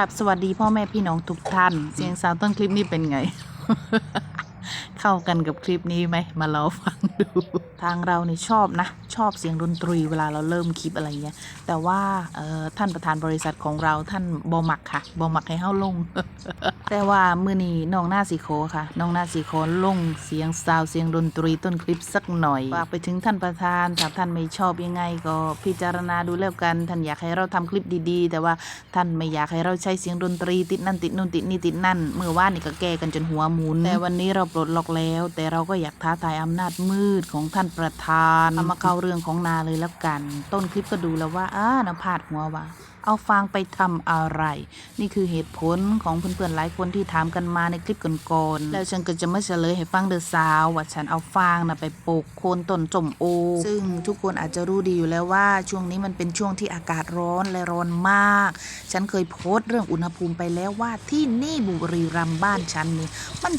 รับสวัสดีพ่อแม่พี่น้องทุกท่าน เสียงสาวต้นคลิปนี้เป็นไง เข้ากันกับคลิปนี้ไหมมารอฟังดู ทางเราเนี่ยชอบนะ ชอบเสียงดนตรีเวลาเราเริ่มคลิปอะไรเงี้ยแต่ว่าเอ่อท่านประธานบริษัทของเราท่านบอมักค่ะบอมักให้เฮ้าลง แต่ว่ามือนี้น้องหน้าสีโคค่ะน้องหน้าสีโคลงเสียงซาวเสียงดนตรีต้นคลิปสักหน่อยฝากไปถึงท่านประธานถ้าท่านไม่ชอบยังไงก็พิจารณาดูแล้วกัน ท่านอยากให้เราทำคลิปดีๆ แต่ว่าท่านไม่อยากให้เราใช้เสียงดนตรีติดนั่นติดนู่นติดนี่ติดนั่นเมื่อว่านนี่ก็แก้กันจนหัวหมุนแต่วันนี้เราปลดล็อกแล้ว แต่เราก็อยากท้าทายอำนาจมืดของท่านประธานเอามาเข้าเรื่องของนาเลยแล้วกัน ต้นคลิปก็ดูแล้วว่าอ้านาพาดหัวว่า เอาฟางไปทำอะไร นี่คือเหตุผลของเพื่อนๆหลายคนที่ถามกันมาในคลิปก่อนๆแล้วฉันก็จะมาเฉลยให้ฟังเดอสาวว่าฉันเอาฟางนะไปปลูกโคนต้นจมโอ ซึ่งทุกคนอาจจะรู้ดีอยู่แล้วว่า ช่วงนี้มันเป็นช่วงที่อากาศร้อนและร้อนมาก ฉันเคยโพสต์เรื่องอุณหภูมิไปแล้วว่าที่นี่บุรีรัมย์บ้านฉันนี่มัน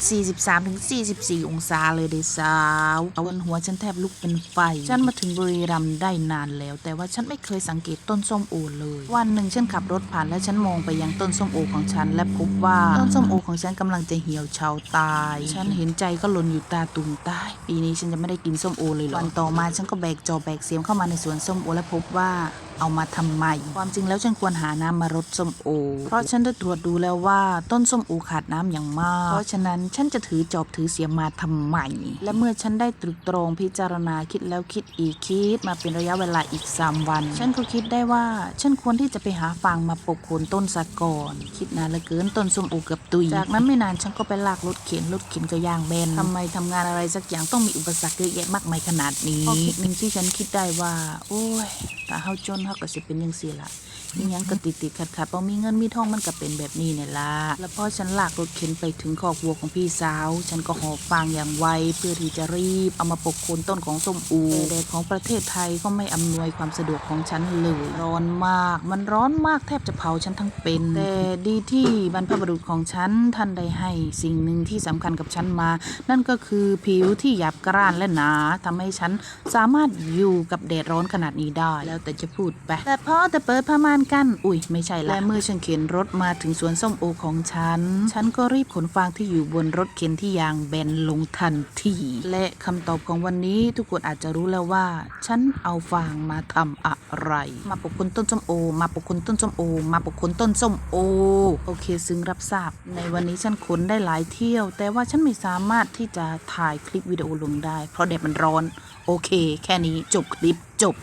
43-44 องศาเลยเดอสาวเอาวันหัวฉันแทบลุกเป็นไฟ ฉันมาถึงบุรีรัมย์ได้นานแล้ว แต่ว่าฉันไม่เคยสังเกตต้นส้มโอเลยวันหนึ่งฉันขับรถผ่านและฉันมองไปยังต้นส้มโอของฉันและพบว่าต้นส้มโอของฉันกำลังจะเหี่ยวเฉาตาย ฉันเห็นใจก็หล่นอยู่ตาตุ่มตายปีนี้ฉันจะไม่ได้กินส้มโอเลยหรอวันต่อมาฉันก็แบกจอแบกเสียมเข้ามาในสวนส้มโอและพบว่าเอามาทำไม ความจริงแล้วฉันควรหาน้ำมารดส้มโอ เพราะฉันได้ตรวจดูแล้วว่าต้นส้มโอขาดน้ำอย่างมาก เพราะฉะนั้นฉันจะถือจอบถือเสียมมาทำไม และเมื่อฉันได้ตรึกตรองพิจารณาคิดแล้วคิดอีกคิดมาเป็นระยะเวลาอีก 3 วัน ฉันก็คิดได้ว่าฉันควรที่จะไปหาฟางมาปลูกโคนต้นสะก่อน คิดนานเหลือเกินต้นส้มโอเกือบตุย จากนั้นไม่นานฉันก็ไปลากรถเข็นรถเข็นก็ยางแบนทำไมทำงานอะไรสักอย่างต้องมีอุปสรรคเยอะแยะมากมายขนาดนี้ข้อคิดหนึ่งที่ฉันคิดได้ว่า โอ้ยถ้าเฮาจนเฮาก็สิเป็นจังซี่ละอีหยังก็ติดติดขัดขัดพอมีเงินมีทองมันก็เป็นแบบนี้เนี่ยละแล้วพอฉันลากรถเข็นไปถึงคอกวัวของพี่สาว ฉันก็หอบฟางอย่างไวเพื่อที่จะรีบเอามาปกโคนต้นของส้มอูแต่แดดของประเทศไทยก็ไม่อำนวยความสะดวกของฉันเลยร้อนมาก มันร้อนมากแทบจะเผาฉันทั้งเป็น แต่ดีที่บรรพบุรุษของฉันท่านได้ให้สิ่งหนึ่งที่สำคัญกับฉันมา นั่นก็คือผิวที่หยาบกร้านและหนาทำให้ฉันสามารถอยู่กับแดดร้อนขนาดนี้ได้ แล้วแต่จะพูดไป แต่พ่อแต่เปิดผ้าม่านกันอุ้ยไม่ใช่ละและเมื่อฉันเข็นรถมาถึงสวนส้มโอของฉัน ฉันก็รีบขนฟางที่อยู่บนรถเข็นที่ยางแบนลงทันทีและคำตอบของวันนี้ทุกคนอาจจะรู้แล้วว่า ฉันเอาฟางมาทำอะไร มาปลูกคนต้นส้มโอ มาปลูกคนต้นส้มโอ มาปลูกคนต้นส้มโอ โอเคซึ้งรับทราบ ในวันนี้ฉันขนได้หลายเที่ยว แต่ว่าฉันไม่สามารถที่จะถ่ายคลิปวิดีโอลงได้ เพราะแดดมันร้อน โอเค แค่นี้จบคลิปจบ